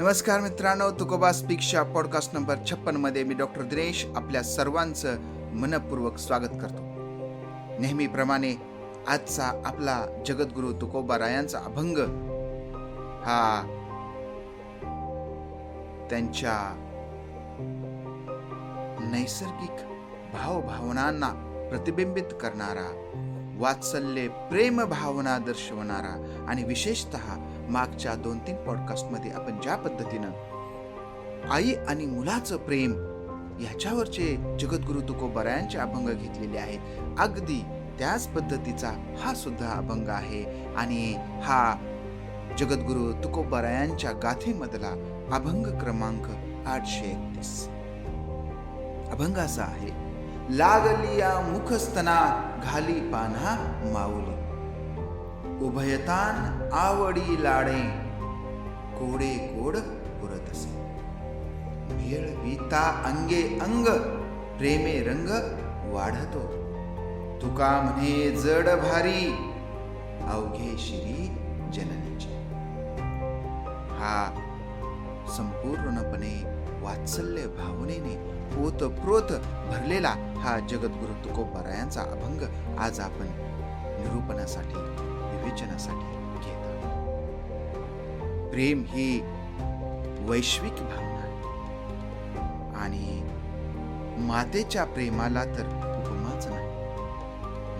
नमस्कार मित्रांनो तुकोबा स्पीकच्या पॉडकास्ट नंबर छप्पनमध्ये मी डॉक्टर दिनेश आपल्या सर्वांचं मनपूर्वक स्वागत करतो. नेहमीप्रमाणे आजचा आपला जगद्गुरु तुकोबा रायांचा अभंग हा त्यांच्या नैसर्गिक भावभावनांना प्रतिबिंबित करणारा वात्सल्य प्रेम भावना दर्शवणारा आणि विशेषतः मागच्या दोन तीन पॉडकास्टमध्ये आपण ज्या पद्धतीनं आई आणि मुलाचं प्रेम ह्याच्यावरचे जगद्गुरु तुकोबरायांचे अभंग घेतलेले आहेत अगदी त्याच पद्धतीचा हा सुद्धा अभंग आहे. आणि हा जगद्गुरु तुकोबरायांच्या गाथेमधला अभंग क्रमांक आठशे एकतीस. अभंग असा आहे लागलिया मुखस्तना घाली पान्हा माऊली. उभयतान आवडी लाडे. कोडे कोड पुरतसे भेळ विता अंगे अंग प्रेमे रंग वाढतो. तुका म्हणे जड भारी अवघे शिरी जननीचे. हा संपूर्णपणे वात्सल्य भावनेने ओतप्रोत भरलेला हा जगद्गुरु तुकोबारायांचा अभंग आज आपण निरूपणासाठी विवेचनासाठी घेत प्रेम ही वैश्विक भावना आहे. आणि मातेच्या प्रेमाला तर उपमाच नाही.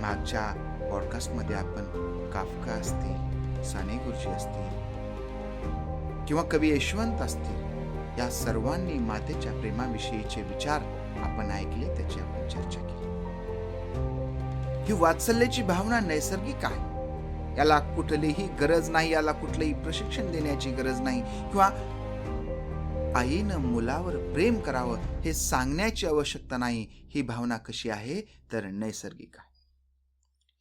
मागच्या पॉडकास्टमध्ये आपण काफका असतील साने गुरुजी असतील किंवा कवी यशवंत असतील या सर्वांनी मातेच्या प्रेमाविषयीचे विचार आपण ऐकले त्याची आपण चर्चा केली. ही वात्सल्याची भावना नैसर्गिक आहे. याला कुठलीही गरज नाही याला कुठलंही प्रशिक्षण देण्याची गरज नाही. किंवा आईनं मुलावर प्रेम करावं हे सांगण्याची आवश्यकता नाही. ही भावना कशी आहे? तर नैसर्गिक आहे.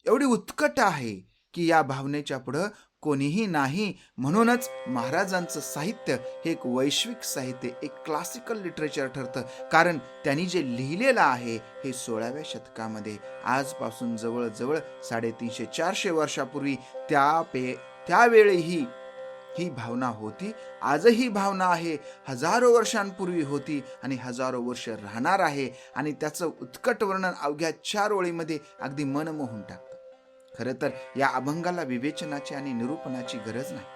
एवढी उत्कट आहे की या भावनेच्या पुढं कोणीही नाही म्हणूनच महाराजांचं साहित्य हे एक वैश्विक साहित्य एक क्लासिकल लिटरेचर ठरतं. कारण त्यांनी जे लिहिलेलं आहे हे सोळाव्या शतकामध्ये. आजपासून जवळजवळ साडेतीनशे चारशे वर्षापूर्वी त्या पे त्यावेळीही ही भावना होती. आजही भावना आहे. हजारो वर्षांपूर्वी होती आणि हजारो वर्ष राहणार आहे. आणि त्याचं उत्कट वर्णन अवघ्या चार ओळीमध्ये अगदी मन मोहून टाकतं. खरं तर या अभंगाला विवेचनाची आणि निरूपणाची गरज नाही.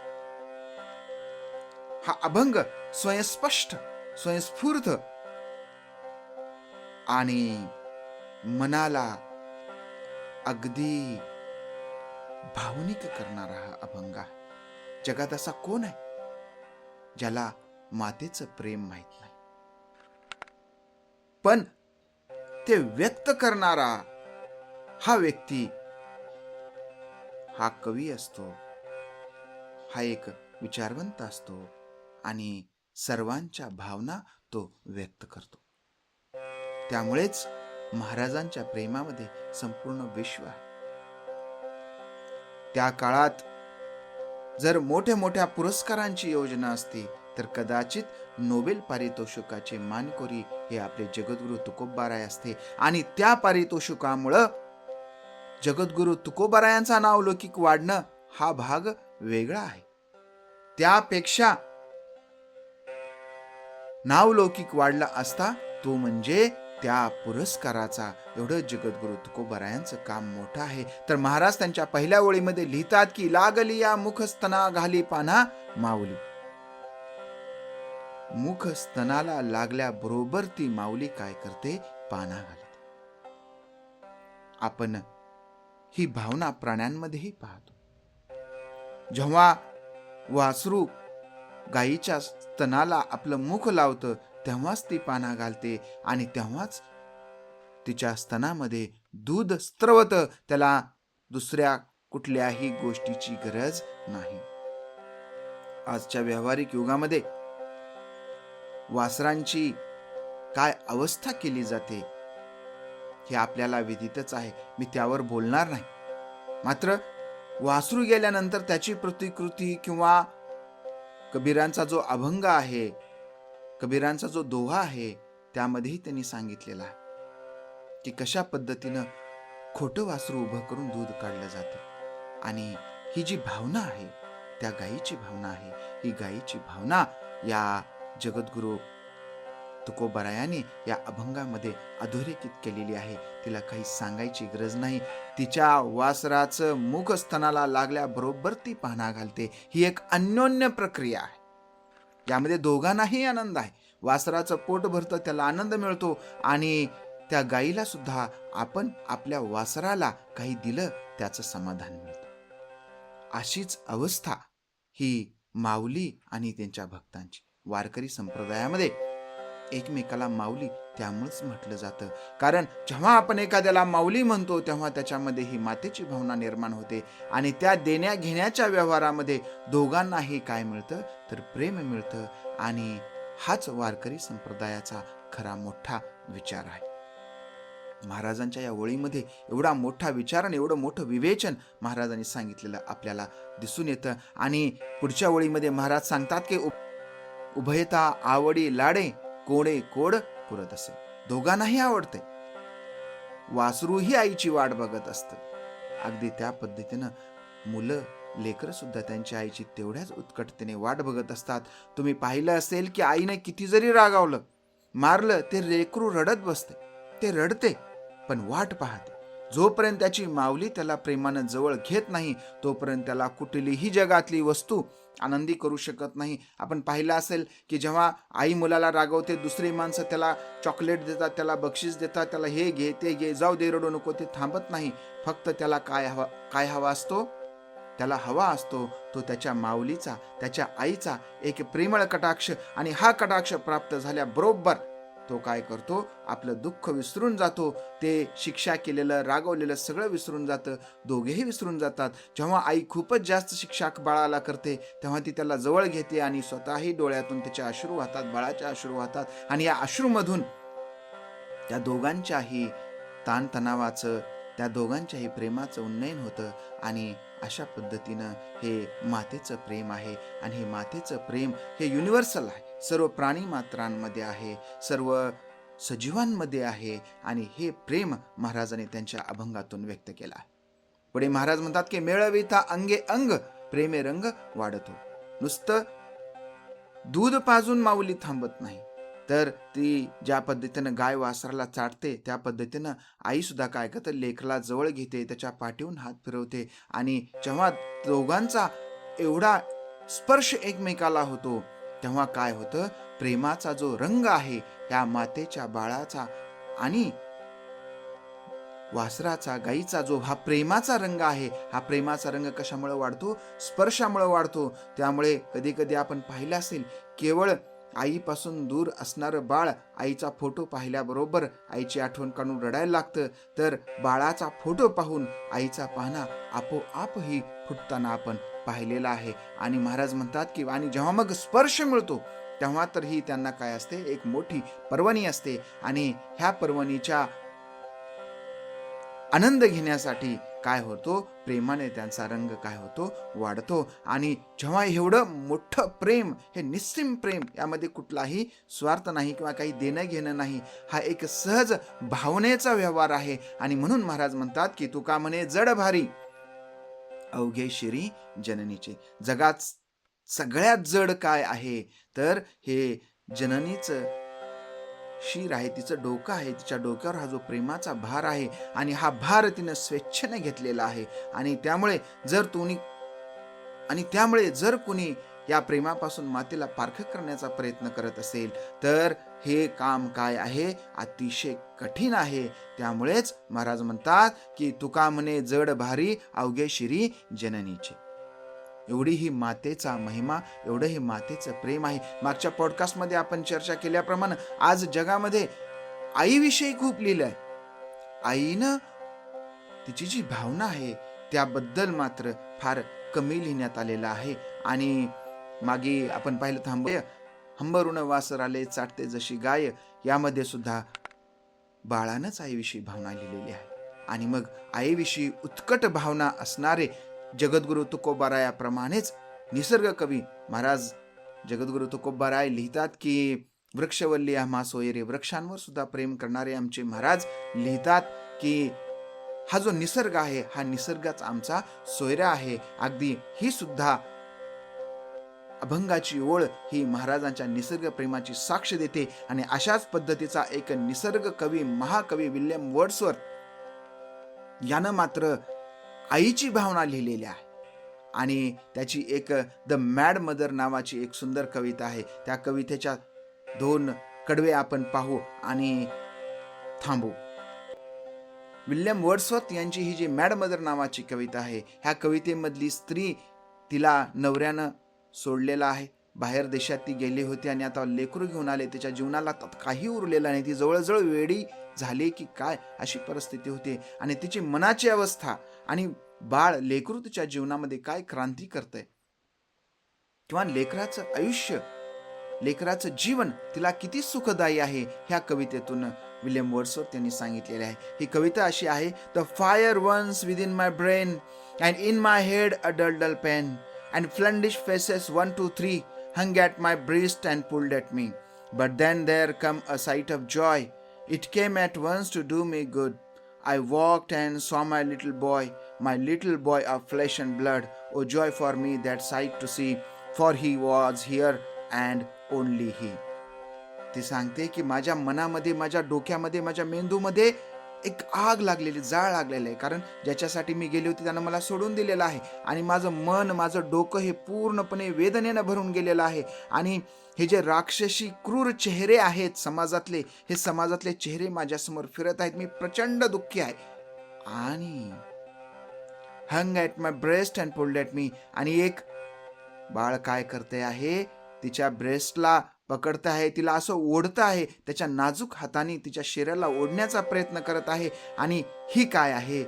हा अभंग स्वयंस्पष्ट स्वयंस्फूर्त आणि मनाला अगदी भावनिक करणारा हा अभंग आहे. जगात असा कोण आहे ज्याला मातेचं प्रेम माहीत नाही? पण ते व्यक्त करणारा हा व्यक्ती हा कवी असतो. हा एक विचारवंत असतो आणि सर्वांच्या भावना तो व्यक्त करतो. त्यामुळेच महाराजांच्या प्रेमामध्ये संपूर्ण विश्व आहे. त्या काळात जर मोठ्या मोठ्या पुरस्कारांची योजना असती तर कदाचित नोबेल पारितोषिकाचे मानकोरी हे आपले जगद्गुरु तुकोबाराय असते. आणि त्या पारितोषिकामुळं जगद्गुरु तुकोबरायांचा नाव लौकिक वाढणं हा भाग वेगळा आहे. त्यापेक्षा नाव लौकिक वाढला असता तो म्हणजे त्या पुरस्काराचा. एवढं जगद्गुरु तुकोबरायांचं काम मोठं आहे. तर महाराज त्यांच्या पहिल्या ओळीमध्ये लिहितात की लागली या मुखस्तना घाली पाना माऊली. मुख स्तनाला लागल्याबरोबर ती माऊली काय करते? पाना घालते. आपण ही भावना प्राण्यांमध्येही पाहतो. जेव्हा वासरू गायीच्या स्तनाला आपलं मुख लावतं तेव्हाच ती पाना घालते आणि तेव्हाच तिच्या स्तनामध्ये दूध स्त्रवत त्याला दुसऱ्या कुठल्याही गोष्टीची गरज नाही. आजच्या व्यावहारिक युगामध्ये वासरांची काय अवस्था केली जाते हे आपल्याला विदितच आहे. मी त्यावर बोलणार नाही. मात्र वासरू गेल्यानंतर त्याची प्रतिकृती किंवा कबीरांचा जो अभंग आहे कबीरांचा जो दोहा आहे त्यामध्येही त्यांनी सांगितलेला आहे की कशा पद्धतीनं खोटं वासरू उभं करून दूध काढलं जातं. आणि ही जी भावना आहे त्या गायीची भावना आहे ही गायीची भावना या जगद्गुरु तुकोबरायाने या अभंगामध्ये अधोरेखित केलेली आहे. तिला काही सांगायची गरज नाही. तिच्या वासराचं मुख स्तनाला लागल्याबरोबर ती पाहणा घालते. ही एक अन्योन्य प्रक्रिया आहे. यामध्ये दोघांनाही आनंद आहे. वासराचं पोट भरतं त्याला आनंद मिळतो आणि त्या गाईला सुद्धा आपण आपल्या वासराला काही दिलं त्याचं समाधान मिळतं. अशीच अवस्था ही माऊली आणि त्यांच्या भक्तांची. वारकरी संप्रदायामध्ये एकमेकाला माऊली त्यामुळेच म्हटलं जातं. कारण जेव्हा आपण एखाद्याला माऊली म्हणतो तेव्हा त्याच्यामध्ये ही मातेची भावना निर्माण होते. आणि त्या देण्या घेण्याच्या व्यवहारामध्ये दोघांनाही काय मिळतं? तर प्रेम मिळतं. आणि हाच वारकरी संप्रदायाचा खरा मोठा विचार आहे. महाराजांच्या या ओळीमध्ये एवढा मोठा विचार आणि एवढं मोठं विवेचन महाराजांनी सांगितलेलं आपल्याला दिसून येतं. आणि पुढच्या ओळीमध्ये महाराज सांगतात की उभयता आवडी लाडे कोडे कोड पुरत असे. दोघांनाही आवडते. वासरूही आईची वाट बघत असत. अगदी त्या पद्धतीनं मुलं लेकरं सुद्धा त्यांच्या आईची तेवढ्याच उत्कटतेने वाट बघत असतात. तुम्ही पाहिलं असेल की आईने किती जरी रागावलं मारलं ते लेकरू रडत बसते. ते रडते पण वाट पाहते. जोपर्यंत त्याची माऊली त्याला प्रेमानं जवळ घेत नाही तोपर्यंत त्याला कुठलीही जगातली वस्तू आनंदी करू शकत नाही. आपण पाहिलं असेल की जेव्हा आई मुलाला रागवते दुसरी माणसं त्याला चॉकलेट देतात त्याला बक्षीस देतात त्याला हे घे ते घे जाऊ दे रडू नको ते थांबत नाही. फक्त त्याला काय हवा काय हवा असतो? त्याला हवा असतो तो त्याच्या माऊलीचा त्याच्या आईचा एक प्रेमळ कटाक्ष आणि हा कटाक्ष प्राप्त झाल्याबरोबर तो काय करतो? आपलं दुःख विसरून जातो. ते शिक्षा केलेलं रागवलेलं सगळं विसरून जातं. दोघेही विसरून जातात. जेव्हा आई खूपच जास्त शिक्षा बाळाला करते तेव्हा ती त्याला जवळ घेते आणि स्वतःही डोळ्यातून त्याचे अश्रू वाहतात बाळाच्या अश्रू वाहतात. आणि या अश्रूमधून त्या दोघांच्याही ताणतणावाचं त्या दोघांच्याही प्रेमाचं उन्नयन होतं. आणि अशा पद्धतीनं हे मातेचं प्रेम आहे. आणि हे मातेचं प्रेम हे युनिव्हर्सल आहे. सर्व प्राणी मात्रांमध्ये आहे सर्व सजीवांमध्ये आहे आणि हे प्रेम महाराजांनी त्यांच्या अभंगातून व्यक्त केला. आहे पुढे महाराज म्हणतात की मेळविता अंगे अंग प्रेमे रंग वाढतो. नुसतं दूध पाजून माऊली थांबत नाही. तर ती ज्या पद्धतीनं गाय वासराला चाटते त्या पद्धतीनं आई सुद्धा काय करते? लेखला जवळ घेते त्याच्या पाठीहून हात फिरवते आणि जेव्हा दोघांचा एवढा स्पर्श एकमेकाला होतो तेव्हा काय होतं? प्रेमाचा जो रंग आहे या मातेच्या बाळाचा आणि वासराचा गाईचा जो हा प्रेमाचा रंग आहे हा प्रेमाचा रंग कशामुळे वाढतो? स्पर्शामुळे वाढतो. त्यामुळे कधी कधी आपण पाहिलं असेल केवळ आईपासून दूर असणारं बाळ आईचा फोटो पाहिल्याबरोबर आईची आठवण काढून रडायला लागतं. तर बाळाचा फोटो पाहून आईचा पाहणा आपोआपही फुटताना आपण पाहिलेला आहे. आणि महाराज म्हणतात की आणि जेव्हा मग स्पर्श मिळतो तेव्हा तर ही त्यांना काय असते? एक मोठी पर्वणी असते. आणि ह्या पर्वणीच्या आनंद घेण्यासाठी काय होतो? प्रेमाने त्यांचा रंग काय होतो? वाढतो. आणि जेव्हा एवढं मोठं प्रेम हे निस्सीम प्रेम यामध्ये कुठलाही स्वार्थ नाही किंवा काही देणं घेणं नाही हा एक सहज भावनेचा व्यवहार आहे. आणि म्हणून महाराज म्हणतात की तुका म्हणे जड भारी? अवघे शिरी जननीचे. जगात सगळ्यात जड काय आहे? तर हे जननीचं शीर आहे तिचं डोकं आहे तिच्या डोक्यावर हा जो प्रेमाचा भार आहे आणि हा भार तिनं स्वेच्छेने घेतलेला आहे. आणि त्यामुळे जर तुम्ही आणि त्यामुळे जर कुणी या प्रेमापासून मातेला पारख करण्याचा प्रयत्न करत असेल तर हे काम काय आहे? अतिशय कठीण आहे. त्यामुळेच महाराज म्हणतात की तुका म्हणे जड भारी अवघे शिरी जननीचे. एवढी ही मातेचा महिमा एवढं हे मातेचं प्रेम आहे. मागच्या पॉडकास्टमध्ये आपण चर्चा केल्याप्रमाणे आज जगामध्ये आईविषयी खूप लिहिलं आहे आईनं तिची जी भावना आहे त्याबद्दल मात्र फार कमी लिहिण्यात आलेलं आहे. आणि मागे आपण पाहिलं थांब हंबरुण वासर आले चाटते जशी गाय यामध्ये सुद्धा बाळानंच आईविषयी भावना लिहिलेली आहे. आणि मग आईविषयी उत्कट भावना असणारे जगद्गुरु तुकोबारायाप्रमाणेच निसर्ग कवी महाराज जगद्गुरु तुकोबाराय लिहितात की वृक्षवल्ली आम्हा सोयरे वृक्षांवर सुद्धा प्रेम करणारे आमचे महाराज लिहितात की हा जो निसर्ग आहे हा निसर्गच आमचा सोयरा आहे. अगदी ही सुद्धा अभंगाची ओळ ही महाराजांच्या निसर्ग प्रेमाची साक्ष देते आणि अशाच पद्धतीचा एक निसर्ग कवी महाकवी विल्यम वर्ड्सवर यानं मात्र आईची भावना लिहिलेली आहे. आणि त्याची एक द मॅड मदर नावाची एक सुंदर कविता आहे. त्या कवितेच्या दोन कडवे आपण पाहू आणि थांबू. विल्यम वर्ड्सवर्थ यांची ही जी मॅड मदर नावाची कविता आहे ह्या कवितेमधली स्त्री तिला नवऱ्यानं सोडलेला आहे. बाहेर देशात ती गेली होती आणि आता लेकरू घेऊन आले. तिच्या जीवनाला त्यात काही उरलेलं नाही. ती जवळजवळ वेडी झाली की काय अशी परिस्थिती होती. आणि तिची मनाची अवस्था आणि बाळ लेकरू तिच्या जीवनामध्ये काय क्रांती करतंय किंवा लेकराचं आयुष्य लेकराचं जीवन तिला किती सुखदायी आहे ह्या कवितेतून विल्यम वर्ड्सवर्थ त्यांनी सांगितलेले आहे ही कविता अशी आहे the fire once within my brain and in my head a dull dull pain and fiendish faces one two three hung at my breast and pulled at me. But then there come a sight of joy. It came at once to do me good. I walked and saw my little boy, my little boy of flesh and blood. Oh, joy for me that sight to see, for he was here and only he. ती सांगते की माझ्या मनामध्ये माझ्या डोक्यामध्ये माझ्या मेंदूमध्ये एक आग लागलेली जाळ लागलेली आहे. कारण ज्याच्यासाठी मी गेली होती त्यानं मला सोडून दिलेलं आहे. आणि माझं मन माझं डोकं हे पूर्णपणे वेदनेनं भरून गेलेलं आहे. आणि हे जे राक्षसी क्रूर चेहरे आहेत समाजातले हे समाजातले चेहरे माझ्यासमोर फिरत आहेत. मी प्रचंड दुःखी आहे. आणि hung at my breast and pulled at me आणि एक बाळ काय करते आहे? तिच्या ब्रेस्टला पकडत आहे तिला असं ओढतं आहे त्याच्या नाजूक हाताने तिच्या शरीराला ओढण्याचा प्रयत्न करत आहे आणि ही काय आहे?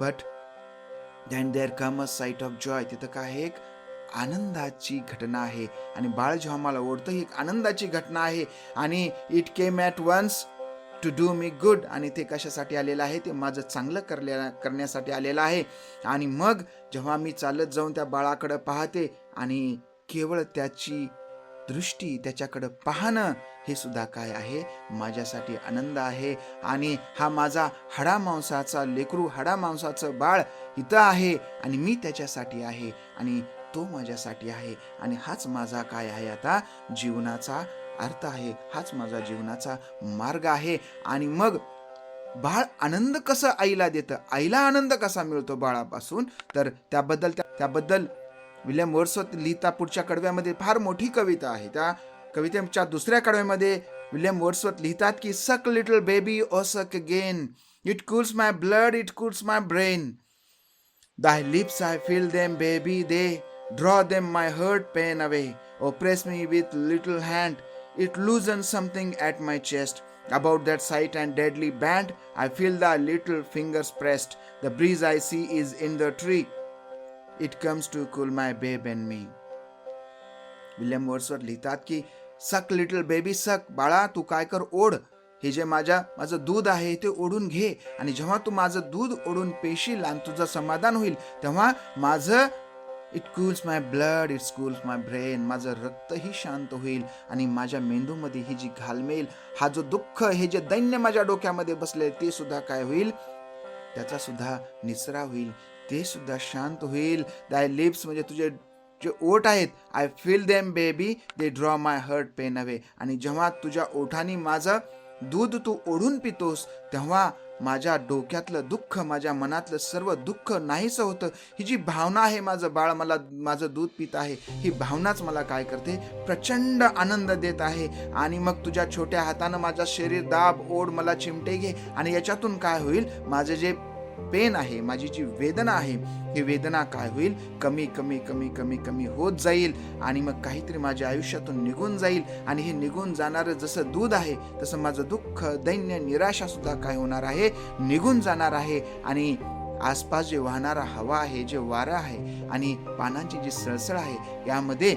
But then there come a sight of joy तिथं काय एक आनंदाची घटना आहे आणि बाळ जेव्हा मला ओढतं ही एक आनंदाची घटना आहे आणि it came at once to do me good आणि ते कशासाठी आलेलं आहे? ते माझं चांगलं करल्या करण्यासाठी आलेलं आहे आणि मग जेव्हा मी चालत जाऊन त्या बाळाकडं पाहते आणि केवळ त्याची दृष्टी त्याच्याकडं पाहणं हे सुद्धा काय आहे? माझ्यासाठी आनंद आहे. आणि हा माझा हाडा मांसाचा लेकरू हाडा मांसाचं बाळ इथं आहे आणि मी त्याच्यासाठी आहे आणि तो माझ्यासाठी आहे. आणि हाच माझा काय आहे आता? जीवनाचा अर्थ आहे. हाच माझा जीवनाचा मार्ग आहे. आणि मग बाळ आनंद कसं आईला देतं? आईला आनंद कसा मिळतो बाळापासून? तर त्याबद्दल त्याबद्दल विल्यम वर्सवत लिहिता पुढच्या कडव्यामध्ये फार मोठी कविता आहे. त्या कवितेच्या दुसऱ्या कडव्यामध्ये विल्यम वर्सवत लिहितात की सक little baby O suck gain it cools my blood it cools my brain thy lips I feel them baby they draw them my heart pain away O press me with little hand it loosens something at my chest about that sight and deadly band I feel the little fingers pressed the breeze I see is in the tree it comes to cool my babe and me William वर्सवर लिहितात की सक little baby सक. बाळा तू काय कर ओढ. हे जे माझ्या माझं दूध आहे ते ओढून घे. आणि जेव्हा तू माझं दूध ओढून पेशील आणि तुझं समाधान होईल तेव्हा माझं it cools my blood it's cools my brain माझं रक्तही शांत होईल आणि माझ्या मेंदूमध्ये ही जी घालमेल हा जो दुःख हे जे दैन्य माझ्या डोक्यामध्ये बसले ते सुद्धा काय होईल? त्याचा सुद्धा निचरा होईल. ते सुद्धा शांत होईल. दाय लिप्स म्हणजे तुझे जे ओठ आहेत I feel them baby they draw my heart pain away आणि जेव्हा तुझ्या ओठाने माझं दूध तू ओढून पितोस तेव्हा माझ्या डोक्यातलं दुःख माझ्या मनातलं सर्व दुःख नाहीसं होतं. ही जी भावना आहे माझं बाळ मला माझं दूध पित आहे ही भावनाच मला काय करते? प्रचंड आनंद देत आहे. आणि मग तुझ्या छोट्या हातानं माझं शरीर दाब ओढ मला चिमटे घे. आणि याच्यातून काय होईल? माझं जे पेन आहे माझी जी वेदना आहे ही वेदना काय होईल? कमी कमी कमी कमी कमी होत जाईल आणि मग काहीतरी माझ्या आयुष्यातून निघून जाईल आणि हे निघून जाणारं जसं दूध आहे तसं माझं दुःख दैन्य निराशा सुद्धा काय होणार आहे? निघून जाणार आहे आणि आसपास जे वाहणारा हवा आहे जे वारं आहे आणि पानांची जी सळसळ आहे यामध्ये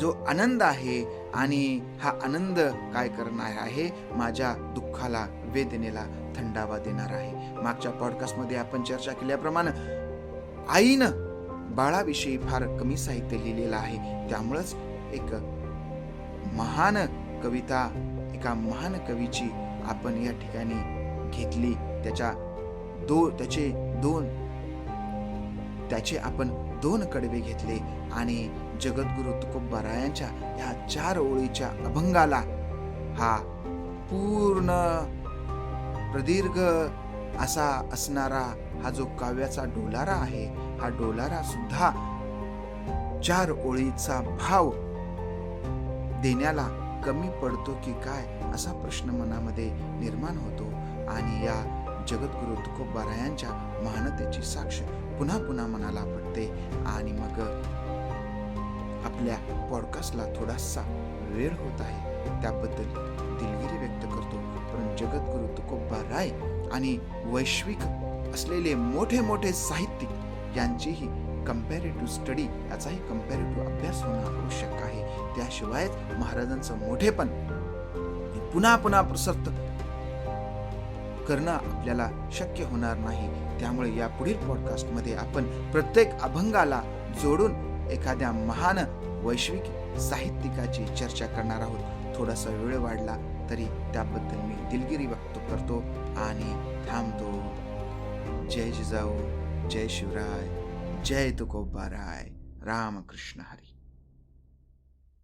जो आनंद आहे आणि हा आनंद काय करणार आहे? माझ्या दुःखाला वेदनेला थंडावा देणार आहे. मागच्या पॉडकास्टमध्ये आपण चर्चा केल्याप्रमाणे आईनं बाळाविषयी फार कमी साहित्य लिहिलेलं आहे. त्यामुळंच एक महान कविता एका महान कवीची आपण या ठिकाणी घेतली. त्याच्या दो त्याचे दोन त्याचे आपण दोन कडवे घेतले. आणि जगद्गुरु तुकोबारायांच्या ह्या चार ओळीच्या अभंगाला हा पूर्ण प्रदीर्घ असा असणारा हा जो काव्याचा डोलारा आहे हा डोलारा सुद्धा चार ओळीचा भाव देण्याला कमी पडतो की काय असा प्रश्न मनामध्ये निर्माण होतो आणि या जगद्गुरु तुकोबारायांच्या महानतेची साक्ष पुन्हा पुन्हा मनाला पडते आणि मग आपल्या पॉडकास्टला थोडासा वेळ होत आहे. त्याबद्दल दिलगिरी व्यक्त करतो. पण जगद्गुरु तुकोबा राय आणि वैश्विक असलेले मोठे मोठे साहित्यिक यांचीही कम्पॅरेटिव्ह स्टडी याचाही कम्पॅरेटिव्ह अभ्यास होणं आवश्यक आहे. त्याशिवाय महाराजांचं मोठेपण पुन्हा पुन्हा प्रसक्त करणं आपल्याला शक्य होणार नाही. त्यामुळे या पुढील पॉडकास्टमध्ये आपण प्रत्येक अभंगाला जोडून एखाद्या महान वैश्विक साहित्यिकाची चर्चा करणार आहोत. थोडासा वेळ वाढला तरी त्याबद्दल मी दिलगिरी व्यक्त करतो आणि थांबतो. जय जिजाऊ जय शिवराय जय तुकोबाराय. रामकृष्ण हरी.